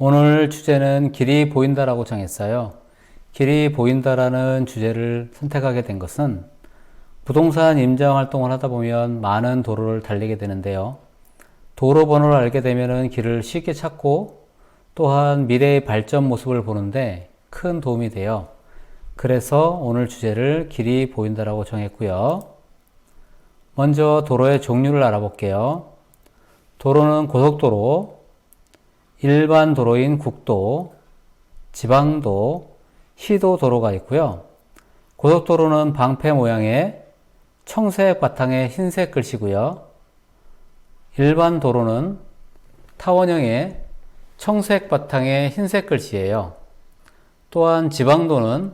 오늘 주제는 길이 보인다라고 정했어요. 길이 보인다라는 주제를 선택하게 된 것은 부동산 임장 활동을 하다 보면 많은 도로를 달리게 되는데요. 도로 번호를 알게 되면 길을 쉽게 찾고 또한 미래의 발전 모습을 보는데 큰 도움이 돼요. 그래서 오늘 주제를 길이 보인다라고 정했고요. 먼저 도로의 종류를 알아볼게요. 도로는 고속도로, 일반 도로인 국도, 지방도, 시도 도로가 있고요. 고속도로는 방패 모양의 청색 바탕의 흰색 글씨고요. 일반 도로는 타원형의 청색 바탕의 흰색 글씨예요. 또한 지방도는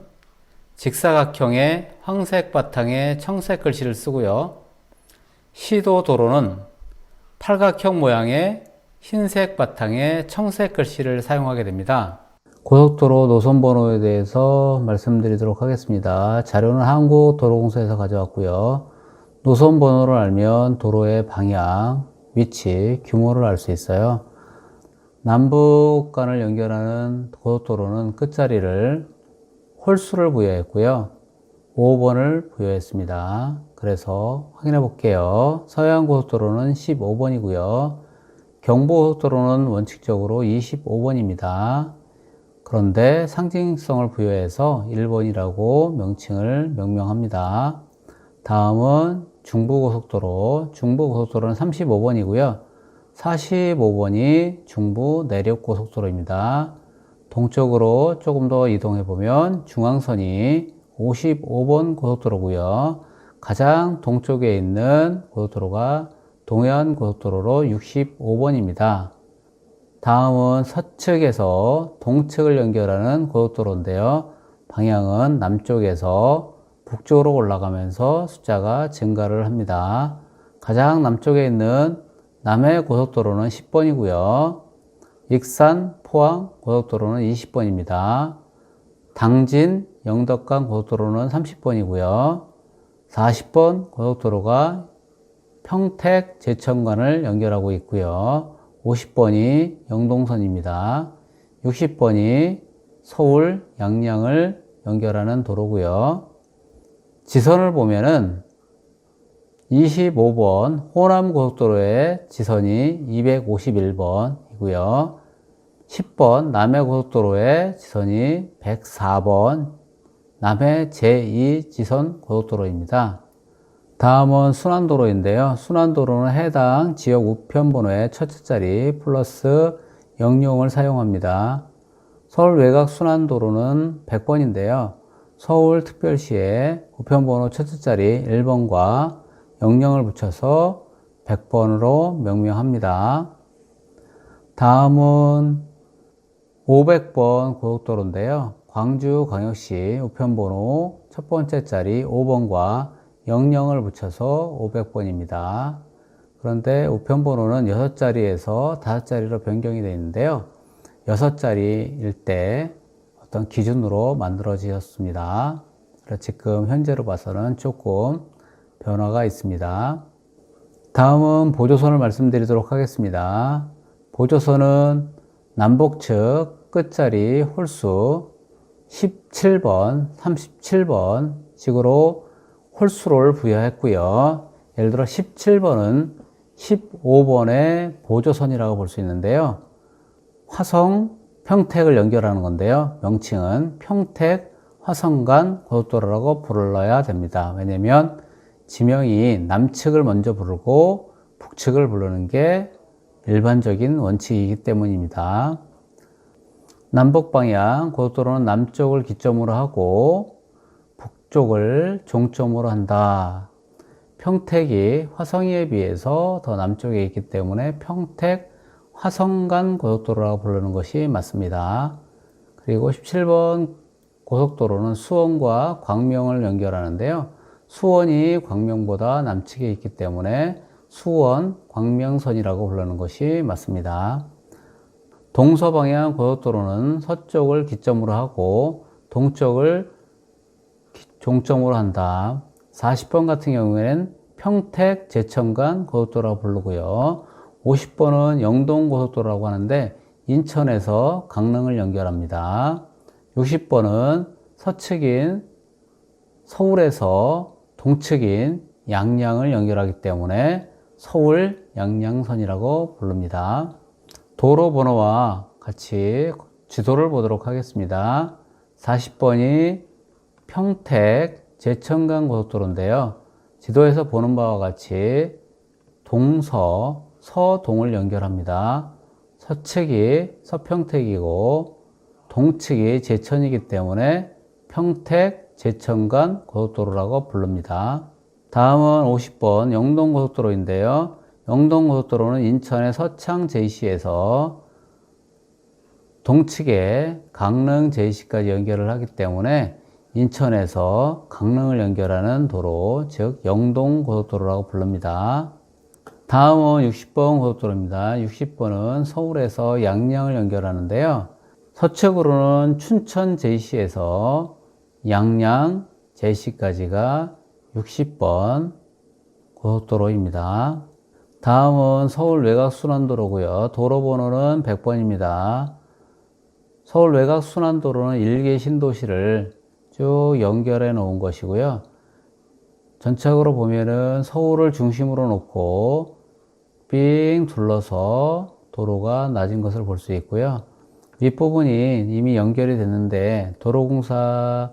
직사각형의 황색 바탕의 청색 글씨를 쓰고요. 시도 도로는 팔각형 모양의 흰색 바탕의 청색 글씨를 사용하게 됩니다. 고속도로 노선 번호에 대해서 말씀드리도록 하겠습니다. 자료는 한국도로공사에서 가져왔고요. 노선 번호를 알면 도로의 방향, 위치, 규모를 알 수 있어요. 남북 간을 연결하는 고속도로는 끝자리를 홀수를 부여했고요. 5번을 부여했습니다. 그래서 확인해 볼게요. 서해안 고속도로는 15번이고요. 경부 고속도로는 원칙적으로 25번입니다. 그런데 상징성을 부여해서 1번이라고 명칭을 명명합니다. 다음은 중부고속도로, 중부고속도로는 35번이고요. 45번이 중부 내륙고속도로입니다. 동쪽으로 조금 더 이동해 보면 중앙선이 55번 고속도로고요. 가장 동쪽에 있는 고속도로가 동해안 고속도로로 65번입니다. 다음은 서측에서 동측을 연결하는 고속도로인데요. 방향은 남쪽에서 북쪽으로 올라가면서 숫자가 증가를 합니다. 가장 남쪽에 있는 남해 고속도로는 10번이고요. 익산, 포항 고속도로는 20번입니다. 당진, 영덕간 고속도로는 30번이고요. 40번 고속도로가 평택, 제천간을 연결하고 있고요. 50번이 영동선입니다. 60번이 서울, 양양을 연결하는 도로고요. 지선을 보면은 25번 호남 고속도로의 지선이 251번이고요. 10번 남해 고속도로의 지선이 104번 남해 제2 지선 고속도로입니다. 다음은 순환도로인데요. 순환도로는 해당 지역 우편번호의 첫째 자리 플러스 00을 사용합니다. 서울 외곽 순환도로는 100번인데요. 서울 특별시에 우편번호 첫째 자리 1번과 00을 붙여서 100번으로 명명합니다. 다음은 500번 고속도로인데요. 광주광역시 우편번호 첫 번째 자리 5번과 00을 붙여서 500번입니다. 그런데 우편번호는 6자리에서 5자리로 변경이 되어 있는데요. 6자리일 때 어떤 기준으로 만들어지셨습니다. 그래서 지금 현재로 봐서는 조금 변화가 있습니다. 다음은 보조선을 말씀드리도록 하겠습니다. 보조선은 남북 측 끝자리 홀수 17번, 37번 식으로 홀수를 부여했고요. 예를 들어 17번은 15번의 보조선이라고 볼 수 있는데요. 화성, 평택을 연결하는 건데요. 명칭은 평택 화성간 고속도로라고 불러야 됩니다. 왜냐면 지명이 남측을 먼저 부르고 북측을 부르는 게 일반적인 원칙이기 때문입니다. 남북 방향 고속도로는 남쪽을 기점으로 하고 북쪽을 종점으로 한다. 평택이 화성에 비해서 더 남쪽에 있기 때문에 평택 화성간 고속도로라고 부르는 것이 맞습니다. 그리고 17번 고속도로는 수원과 광명을 연결하는데요. 수원이 광명보다 남측에 있기 때문에 수원 광명선이라고 부르는 것이 맞습니다. 동서방향 고속도로는 서쪽을 기점으로 하고 동쪽을 종점으로 한다. 40번 같은 경우에는 평택 제천간 고속도로라고 부르고요. 50번은 영동 고속도로라고 하는데 인천에서 강릉을 연결합니다. 60번은 서측인 서울에서 동측인 양양을 연결하기 때문에 서울 양양선이라고 부릅니다. 도로 번호와 같이 지도를 보도록 하겠습니다. 40번이 평택 제천간 고속도로인데요. 지도에서 보는 바와 같이 동서, 서동을 연결합니다. 서측이 서평택이고 동측이 제천이기 때문에 평택 제천간 고속도로라고 부릅니다. 다음은 50번 영동고속도로인데요. 영동고속도로는 인천의 서창 JC에서 동측에 강릉 JC까지 연결을 하기 때문에 인천에서 강릉을 연결하는 도로, 즉 영동고속도로라고 부릅니다. 다음은 60번 고속도로입니다. 60번은 서울에서 양양을 연결하는데요. 서측으로는 춘천 JC에서 양양 JC까지가 60번 고속도로입니다. 다음은 서울 외곽순환도로고요. 도로번호는 100번입니다. 서울 외곽순환도로는 일개 신도시를 쭉 연결해 놓은 것이고요. 전체적으로 보면은 서울을 중심으로 놓고 삥 둘러서 도로가 낮은 것을 볼 수 있고요. 윗부분이 이미 연결이 됐는데 도로공사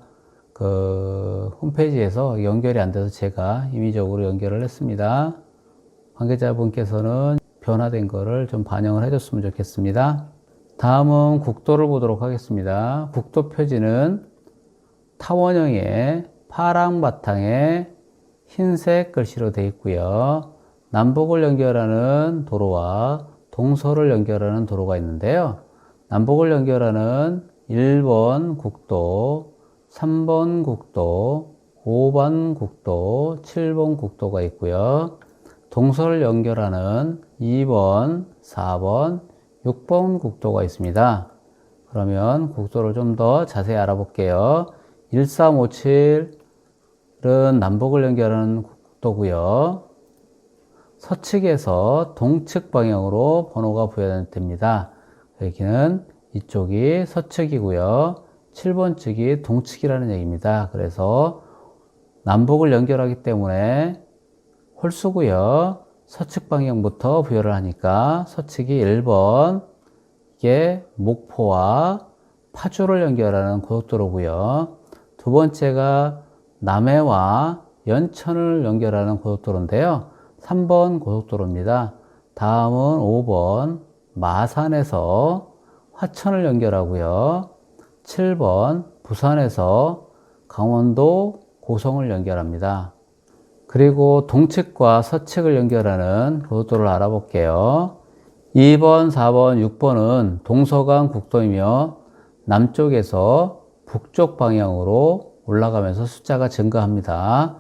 그 홈페이지에서 연결이 안 돼서 제가 임의적으로 연결을 했습니다. 관계자분께서는 변화된 거를 좀 반영을 해줬으면 좋겠습니다. 다음은 국도를 보도록 하겠습니다. 국도 표지는 타원형의 파랑 바탕에 흰색 글씨로 되어 있고요. 남북을 연결하는 도로와 동서를 연결하는 도로가 있는데요. 남북을 연결하는 1번 국도, 3번 국도, 5번 국도, 7번 국도가 있고요. 동서를 연결하는 2번, 4번, 6번 국도가 있습니다. 그러면 국도를 좀 더 자세히 알아볼게요. 1357은 남북을 연결하는 국도고요. 서측에서 동측 방향으로 번호가 부여됩니다. 여기는 이쪽이 서측이고요. 7번 측이 동측이라는 얘기입니다. 그래서 남북을 연결하기 때문에 홀수고요. 서측 방향부터 부여를 하니까 서측이 1번 이게 목포와 파주를 연결하는 고속도로고요. 두 번째가 남해와 연천을 연결하는 고속도로인데요. 3번 고속도로입니다. 다음은 5번 마산에서 화천을 연결하고요. 7번 부산에서 강원도 고성을 연결합니다. 그리고 동측과 서측을 연결하는 고속도로를 알아볼게요. 2번, 4번, 6번은 동서간 국도이며 남쪽에서 북쪽 방향으로 올라가면서 숫자가 증가합니다.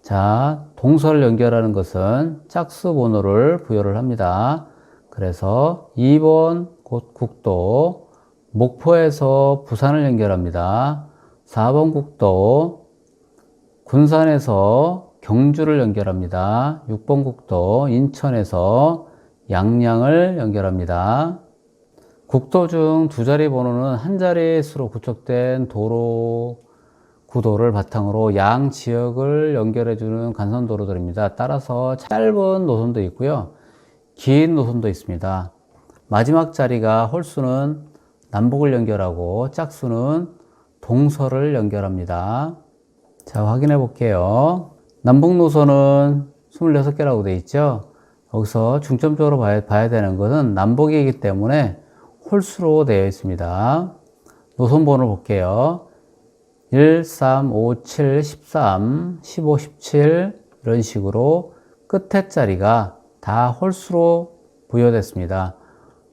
자, 동서를 연결하는 것은 짝수 번호를 부여를 합니다. 그래서 2번 국도 목포에서 부산을 연결합니다. 4번 국도 군산에서 경주를 연결합니다. 6번 국도 인천에서 양양을 연결합니다. 국도 중 두 자리 번호는 한 자리 수로 구축된 도로 구도를 바탕으로 양 지역을 연결해주는 간선도로들입니다. 따라서 짧은 노선도 있고요. 긴 노선도 있습니다. 마지막 자리가 홀수는 남북을 연결하고 짝수는 동서를 연결합니다. 자, 확인해 볼게요. 남북 노선은 26개라고 되어 있죠. 여기서 중점적으로 봐야, 봐야 되는 것은 남북이기 때문에 홀수로 되어 있습니다. 노선 번호 볼게요. 1, 3, 5, 7, 13, 15, 17 이런 식으로 끝에 자리가 다 홀수로 부여됐습니다.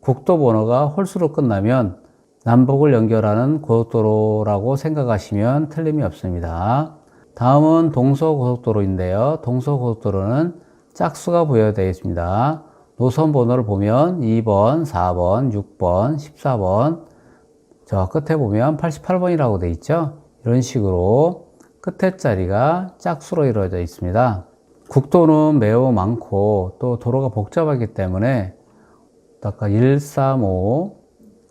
국도 번호가 홀수로 끝나면 남북을 연결하는 고속도로라고 생각하시면 틀림이 없습니다. 다음은 동서고속도로인데요. 동서고속도로는 짝수가 부여되어 있습니다. 노선 번호를 보면 2번, 4번, 6번, 14번, 저 끝에 보면 88번이라고 되어 있죠. 이런 식으로 끝에 자리가 짝수로 이루어져 있습니다. 국도는 매우 많고 또 도로가 복잡하기 때문에 아까 135,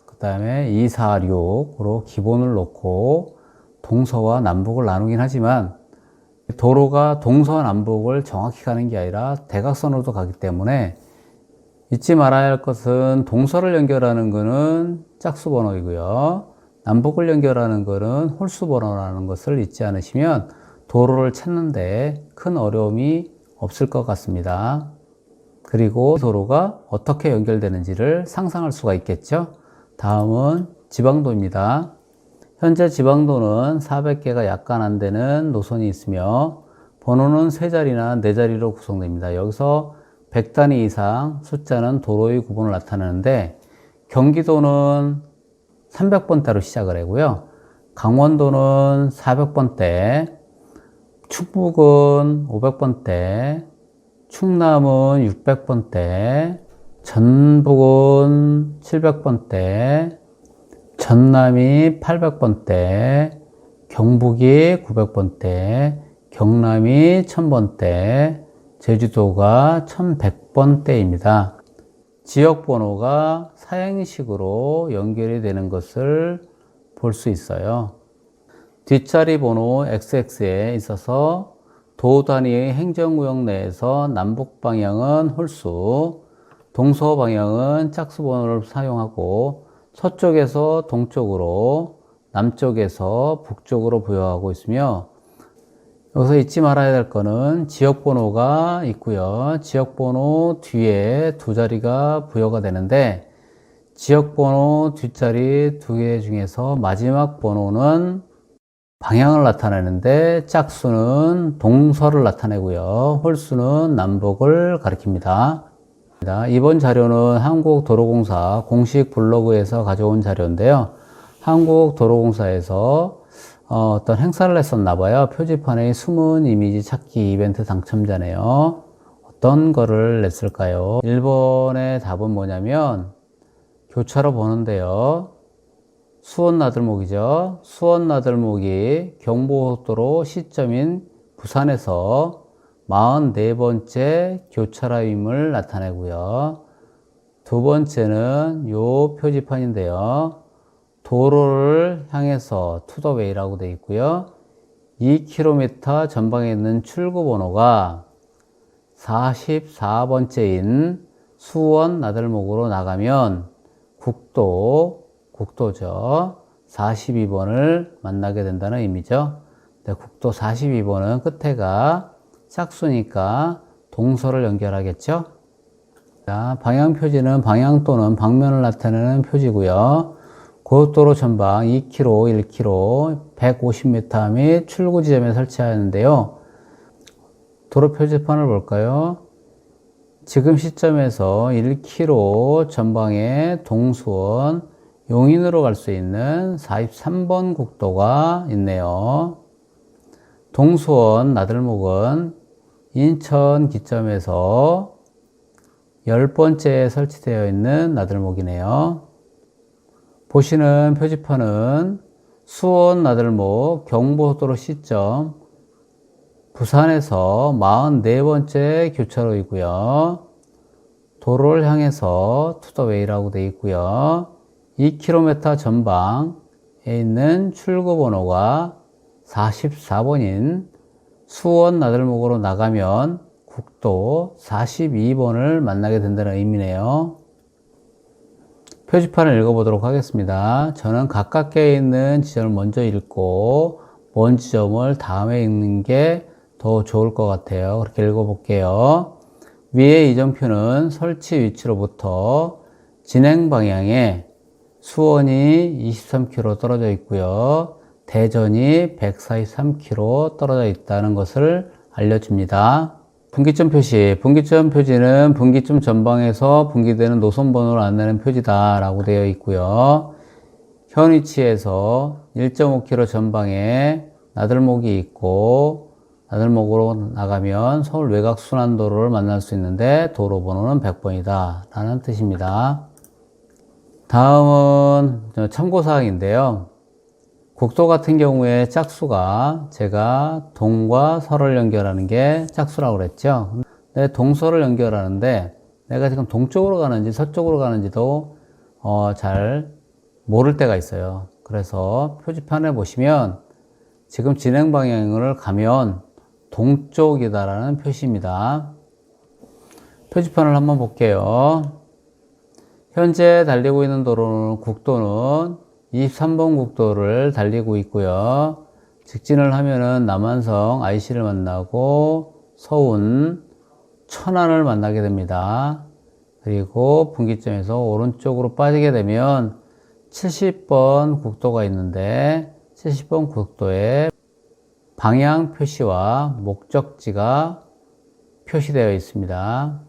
그 다음에 246으로 기본을 놓고 동서와 남북을 나누긴 하지만 도로가 동서와 남북을 정확히 가는 게 아니라 대각선으로도 가기 때문에 잊지 말아야 할 것은 동서를 연결하는 것은 짝수 번호이고요. 남북을 연결하는 것은 홀수 번호라는 것을 잊지 않으시면 도로를 찾는데 큰 어려움이 없을 것 같습니다. 그리고 도로가 어떻게 연결되는지를 상상할 수가 있겠죠. 다음은 지방도입니다. 현재 지방도는 400개가 약간 안 되는 노선이 있으며 번호는 세자리나네자리로 구성됩니다. 여기서 100단위 이상 숫자는 도로의 구분을 나타내는데 경기도는 300번대로 시작을 하고요. 강원도는 400번대, 충북은 500번대, 충남은 600번대, 전북은 700번대, 전남이 800번대, 경북이 900번대, 경남이 1000번대, 제주도가 1100번대입니다. 지역 번호가 사행식으로 연결이 되는 것을 볼 수 있어요. 뒷자리 번호 XX에 있어서 도 단위의 행정구역 내에서 남북 방향은 홀수, 동서 방향은 짝수 번호를 사용하고 서쪽에서 동쪽으로, 남쪽에서 북쪽으로 부여하고 있으며 여기서 잊지 말아야 될 거는 지역 번호가 있고요. 지역 번호 뒤에 두 자리가 부여가 되는데 지역 번호 뒷자리 두 개 중에서 마지막 번호는 방향을 나타내는데 짝수는 동서를 나타내고요. 홀수는 남북을 가리킵니다. 이번 자료는 한국도로공사 공식 블로그에서 가져온 자료인데요. 한국도로공사에서 어, 떤 행사를 했었나 봐요. 표지판에 숨은 이미지 찾기 이벤트 당첨자네요. 어떤 거를 냈을까요? 1번의 답은 뭐냐면 교차로 보는데요. 수원 나들목이죠. 수원 나들목이 경부고속도로 시점인 부산에서 44번째 교차로임을 나타내고요. 두 번째는 요 표지판인데요. 도로를 향해서 투더웨이라고 되어 있고요. 2km 전방에 있는 출구 번호가 44번째인 수원 나들목으로 나가면 국도, 국도죠. 42번을 만나게 된다는 의미죠. 네, 국도 42번은 끝에가 짝수니까 동서를 연결하겠죠. 자, 방향 표지는 방향 또는 방면을 나타내는 표지고요. 고속도로 전방 2km, 1km, 150m 및 출구 지점에 설치하였는데요. 도로 표지판을 볼까요? 지금 시점에서 1km 전방에 동수원, 용인으로 갈 수 있는 43번 국도가 있네요. 동수원 나들목은 인천 기점에서 10번째에 설치되어 있는 나들목이네요. 보시는 표지판은 수원 나들목 경부고속도로 시점 부산에서 44번째 교차로이고요. 도로를 향해서 투더웨이라고 되어 있고요. 2km 전방에 있는 출구 번호가 44번인 수원 나들목으로 나가면 국도 42번을 만나게 된다는 의미네요. 표지판을 읽어보도록 하겠습니다. 저는 가깝게 있는 지점을 먼저 읽고 먼 지점을 다음에 읽는 게 더 좋을 것 같아요. 그렇게 읽어볼게요. 위의 이정표는 설치 위치로부터 진행 방향에 수원이 23km 떨어져 있고요. 대전이 143km 떨어져 있다는 것을 알려줍니다. 분기점 표시. 분기점 표지는 분기점 전방에서 분기되는 노선 번호를 안내하는 표지다 라고 되어 있고요. 현 위치에서 1.5km 전방에 나들목이 있고 나들목으로 나가면 서울 외곽 순환도로를 만날 수 있는데 도로 번호는 100번이다 라는 뜻입니다. 다음은 참고사항인데요. 국도 같은 경우에 짝수가 제가 동과 서를 연결하는 게 짝수라고 그랬죠. 네, 동서를 연결하는데 내가 지금 동쪽으로 가는지 서쪽으로 가는지도 어, 잘 모를 때가 있어요. 그래서 표지판에 보시면 지금 진행 방향을 가면 동쪽이다라는 표시입니다. 표지판을 한번 볼게요. 현재 달리고 있는 도로는 국도는 23번 국도를 달리고 있고요. 직진을 하면은 남한성 IC를 만나고 서운 천안을 만나게 됩니다. 그리고 분기점에서 오른쪽으로 빠지게 되면 70번 국도가 있는데 70번 국도에 방향 표시와 목적지가 표시되어 있습니다.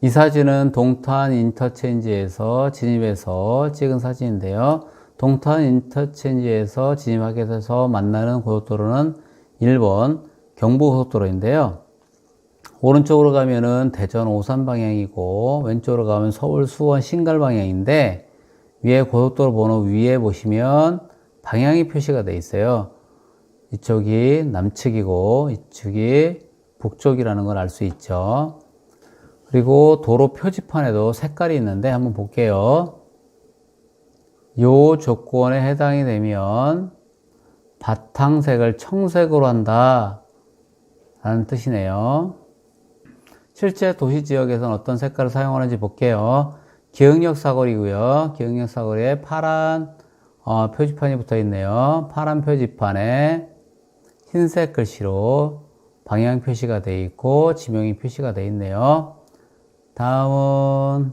이 사진은 동탄 인터체인지에서 진입해서 찍은 사진인데요. 동탄 인터체인지에서 진입하게 돼서 만나는 고속도로는 1번 경부고속도로인데요. 오른쪽으로 가면은 대전 오산 방향이고 왼쪽으로 가면 서울 수원 신갈 방향인데 위에 고속도로 번호 위에 보시면 방향이 표시가 되어 있어요. 이쪽이 남측이고 이쪽이 북쪽이라는 걸 알 수 있죠. 그리고 도로 표지판에도 색깔이 있는데 한번 볼게요. 요 조건에 해당이 되면 바탕색을 청색으로 한다 라는 뜻이네요. 실제 도시 지역에서는 어떤 색깔을 사용하는지 볼게요. 기흥역 사거리고요. 기흥역 사거리에 파란 어, 표지판이 붙어 있네요. 파란 표지판에 흰색 글씨로 방향 표시가 되어 있고 지명이 표시가 되어 있네요. 다음은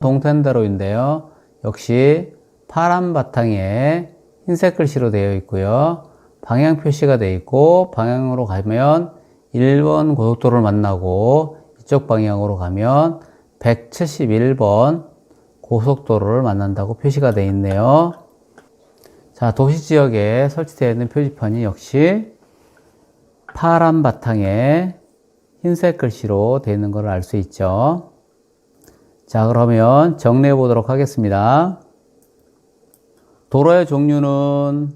동탄대로인데요. 역시 파란 바탕에 흰색 글씨로 되어 있고요. 방향 표시가 되어 있고 방향으로 가면 1번 고속도로를 만나고 이쪽 방향으로 가면 171번 고속도로를 만난다고 표시가 되어 있네요. 자, 도시 지역에 설치되어 있는 표지판이 역시 파란 바탕에 흰색 글씨로 되어 있는 것을 알 수 있죠. 자, 그러면 정리해 보도록 하겠습니다. 도로의 종류는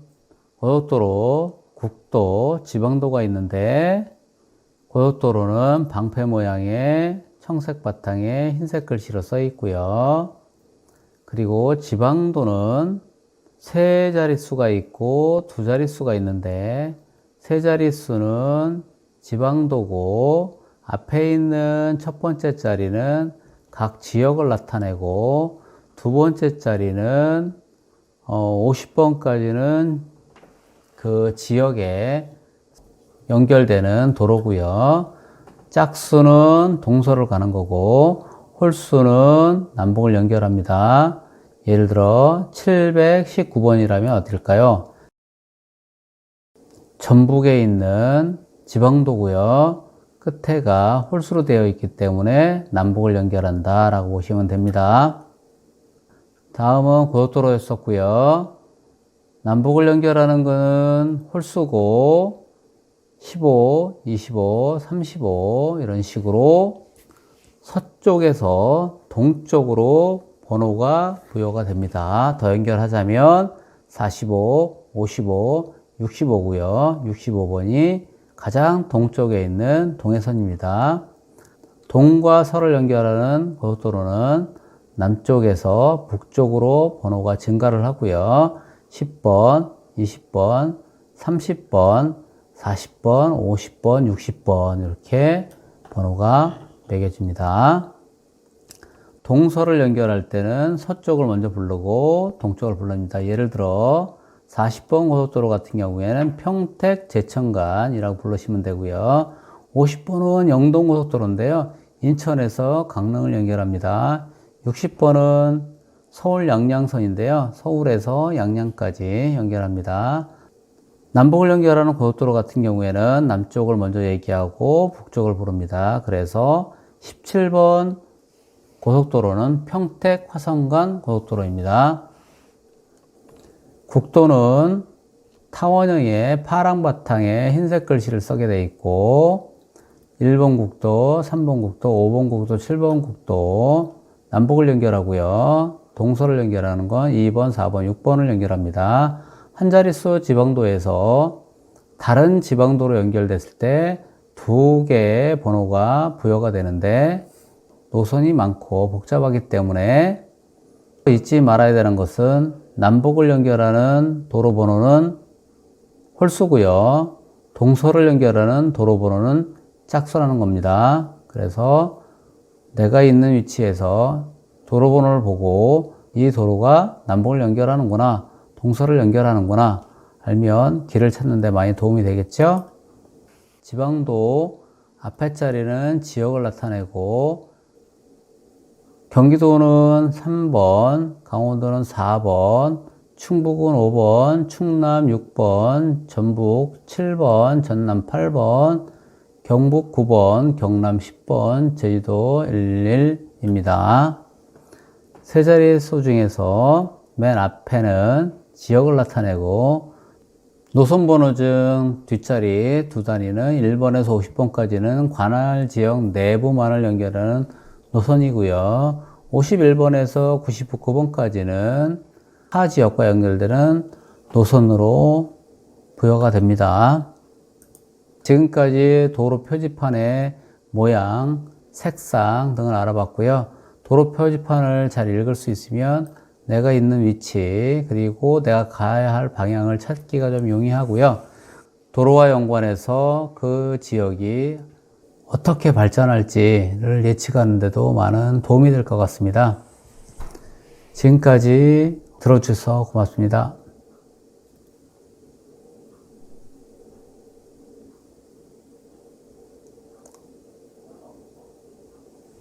고속도로, 국도, 지방도가 있는데 고속도로는 방패 모양의 청색 바탕에 흰색 글씨로 써 있고요. 그리고 지방도는 세 자릿수가 있고 두 자릿수가 있는데 세 자릿수는 지방도고 앞에 있는 첫 번째 자리는 각 지역을 나타내고 두 번째 자리는 어, 50번까지는 그 지역에 연결되는 도로고요. 짝수는 동서를 가는 거고 홀수는 남북을 연결합니다. 예를 들어 719번이라면 어딜까요? 전북에 있는 지방도고요. 끝에가 홀수로 되어 있기 때문에 남북을 연결한다 라고 보시면 됩니다. 다음은 고속도로였었고요. 남북을 연결하는 것은 홀수고 15, 25, 35 이런 식으로 서쪽에서 동쪽으로 번호가 부여가 됩니다. 더 연결하자면 45, 55, 65고요. 65번이 가장 동쪽에 있는 동해선입니다. 동과 서를 연결하는 고속도로는 남쪽에서 북쪽으로 번호가 증가를 하고요. 10번, 20번, 30번, 40번, 50번, 60번 이렇게 번호가 매겨집니다. 동서를 연결할 때는 서쪽을 먼저 부르고 동쪽을 불릅니다. 예를 들어 40번 고속도로 같은 경우에는 평택 제천간이라고 부르시면 되고요. 50번은 영동 고속도로인데요. 인천에서 강릉을 연결합니다. 60번은 서울 양양선인데요. 서울에서 양양까지 연결합니다. 남북을 연결하는 고속도로 같은 경우에는 남쪽을 먼저 얘기하고 북쪽을 부릅니다. 그래서 17번 고속도로는 평택 화성간 고속도로입니다. 국도는 타원형의 파랑 바탕에 흰색 글씨를 쓰게 되어 있고 1번 국도, 3번 국도, 5번 국도, 7번 국도 남북을 연결하고요. 동서를 연결하는 건 2번, 4번, 6번을 연결합니다. 한 자릿수 지방도에서 다른 지방도로 연결됐을 때 두 개의 번호가 부여가 되는데 노선이 많고 복잡하기 때문에 잊지 말아야 되는 것은 남북을 연결하는 도로 번호는 홀수고요. 동서를 연결하는 도로 번호는 짝수라는 겁니다. 그래서 내가 있는 위치에서 도로 번호를 보고 이 도로가 남북을 연결하는구나, 동서를 연결하는구나 알면 길을 찾는 데 많이 도움이 되겠죠? 지방도 앞에 자리는 지역을 나타내고 경기도는 3번, 강원도는 4번, 충북은 5번, 충남 6번, 전북 7번, 전남 8번, 경북 9번, 경남 10번, 제주도 11입니다. 세 자리 수 중에서 맨 앞에는 지역을 나타내고 노선 번호 중 뒷자리 두 단위는 1번에서 50번까지는 관할 지역 내부만을 연결하는 노선이고요. 51번에서 99번까지는 타 지역과 연결되는 노선으로 부여가 됩니다. 지금까지 도로 표지판의 모양, 색상 등을 알아봤고요. 도로 표지판을 잘 읽을 수 있으면 내가 있는 위치 그리고 내가 가야 할 방향을 찾기가 좀 용이하고요. 도로와 연관해서 그 지역이 어떻게 발전할지를 예측하는 데도 많은 도움이 될 것 같습니다. 지금까지 들어주셔서 고맙습니다.